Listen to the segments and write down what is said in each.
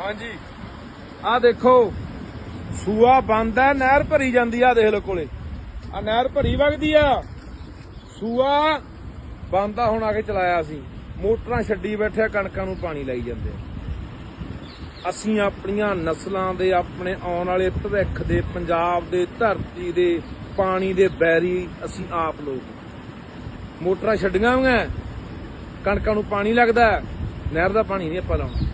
ਹਾਂਜੀ। ਆ ਦੇਖੋ, ਸੂਆ ਬੰਦ ਹੈ ਨਹਿਰ ਭਰੀ ਜਾਂਦੀ ਆ ਦੇਖ ਲਓ ਕੋਲੇ। ਆ ਨਹਿਰ ਭਰੀ ਵਗਦੀ ਆ। ਸੂਆ ਬੰਦ ਆ ਹੁਣ ਆ ਕੇ ਚਲਾਇਆ ਸੀ। ਮੋਟਰਾਂ ਛੱਡੀ ਬੈਠੇ ਕਣਕਾਂ ਨੂੰ ਪਾਣੀ ਲਾਈ ਜਾਂਦੇ। ਅਸੀਂ ਆਪਣੀਆਂ ਨਸਲਾਂ ਦੇ, ਆਪਣੇ ਆਉਣ ਵਾਲੇ ਭਵਿੱਖ ਦੇ, ਪੰਜਾਬ ਦੇ, ਧਰਤੀ ਦੇ, ਪਾਣੀ ਦੇ ਬੈਰੀ ਅਸੀਂ ਆਪ ਲੋਕ। ਮੋਟਰਾਂ ਛੱਡੀਆਂ ਹੋਈਆਂ, ਕਣਕਾਂ ਨੂੰ ਪਾਣੀ ਲੱਗਦਾ, ਨਹਿਰ ਦਾ ਪਾਣੀ ਨਹੀਂ ਆਪਾਂ ਲਾਉਣਾ।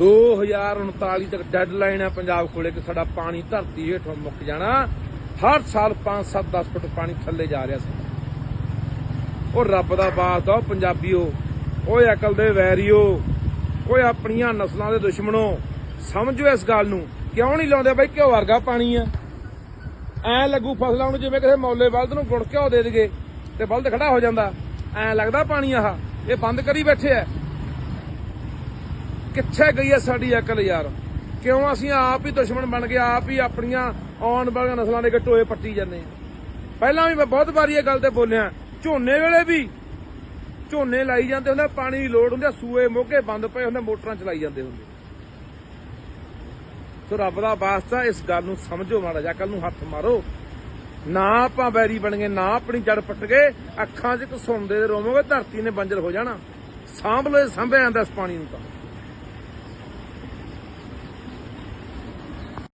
2039 ਤੱਕ ਡੈਡਲਾਈਨ ਹੈ ਪੰਜਾਬ ਕੋਲੇ ਕਿ ਸਾਡਾ ਪਾਣੀ ਧਰਤੀ ਹੇਠੋਂ ਮੁੱਕ ਜਾਣਾ। ਹਰ ਸਾਲ 5 7 10 ਫੁੱਟ ਪਾਣੀ ਥੱਲੇ ਜਾ ਰਿਹਾ ਸੀ। ਉਹ ਰੱਬ ਦਾ ਬਾਤ ਆ ਪੰਜਾਬੀਓ, ਓਏ ਅਕਲ ਦੇ ਵੈਰੀਓ, ਓਏ ਆਪਣੀਆਂ ਨਸਲਾਂ ਦੇ ਦੁਸ਼ਮਣੋ, ਸਮਝੋ ਇਸ ਗੱਲ ਨੂੰ, ਕਿਉਂ ਨਹੀਂ ਲਾਉਂਦੇ ਬਈ? ਘਿਓ ਵਰਗਾ ਪਾਣੀ ਆ। ਐ ਲੱਗੂ ਫਸਲਾਂ ਨੂੰ ਜਿਵੇਂ ਕਿਸੇ ਮੌਲੇ ਬਲਦ ਨੂੰ ਗੁੜ ਘਿਓ ਦੇ ਦਈਏ ਤੇ ਬਲਦ ਖੜਾ ਹੋ ਜਾਂਦਾ। ਐ ਲੱਗਦਾ ਪਾਣੀ ਆਹ, ਇਹ ਬੰਦ ਕਰੀ ਬੈਠੇ ਐ ਕਿੱਥੇ ਗਈ ਹੈ ਸਾਡੀ ਅਕਲ ਯਾਰ? ਕਿਉਂ ਅਸੀਂ ਆਪ ਹੀ ਦੁਸ਼ਮਣ ਬਣ ਗਏ, ਆਪ ਹੀ ਆਪਣੀਆਂ ਆਉਣ ਵਾਲੀਆਂ ਨਸਲਾਂ ਦੇ ਟੋਏ ਪੱਟੀ ਜਾਂਦੇ ਆ। ਪਹਿਲਾਂ ਵੀ ਮੈਂ ਬਹੁਤ ਵਾਰੀ ਇਹ ਗੱਲ ਤੇ ਬੋਲਿਆ, ਝੋਨੇ ਵੇਲੇ ਵੀ ਝੋਨੇ ਲਾਈ ਜਾਂਦੇ ਹੁੰਦੇ ਪਾਣੀ ਦੀ ਲੋੜ ਹੁੰਦੀ ਸੂਏ ਮੋਗੇ ਬੰਦ ਪਏ ਹੁੰਦੇ ਮੋਟਰਾਂ ਚਲਾਈ ਜਾਂਦੇ ਹੁੰਦੇ ਸੋ ਰੱਬ ਦਾ ਵਾਸਤਾ ਇਸ ਗੱਲ ਨੂੰ ਸਮਝੋ ਮਾੜਾ ਜਿਹਾ ਕੱਲ ਨੂੰ ਹੱਥ ਮਾਰੋ। ਨਾ ਆਪਾਂ ਬੈਰੀ ਬਣ ਗਏ, ਨਾ ਆਪਣੀ ਜੜ ਪੱਟ ਗਏ, ਅੱਖਾਂ 'ਚ ਸੁਣਦੇ ਰੋਵੋਗੇ, ਧਰਤੀ ਨੇ ਬੰਜਰ ਹੋ ਜਾਣਾ। ਸਾਂਭ ਲੋ ਸਾਂਭਿਆ ਜਾਂਦਾ ਇਸ ਪਾਣੀ ਨੂੰ ਤਾਂ।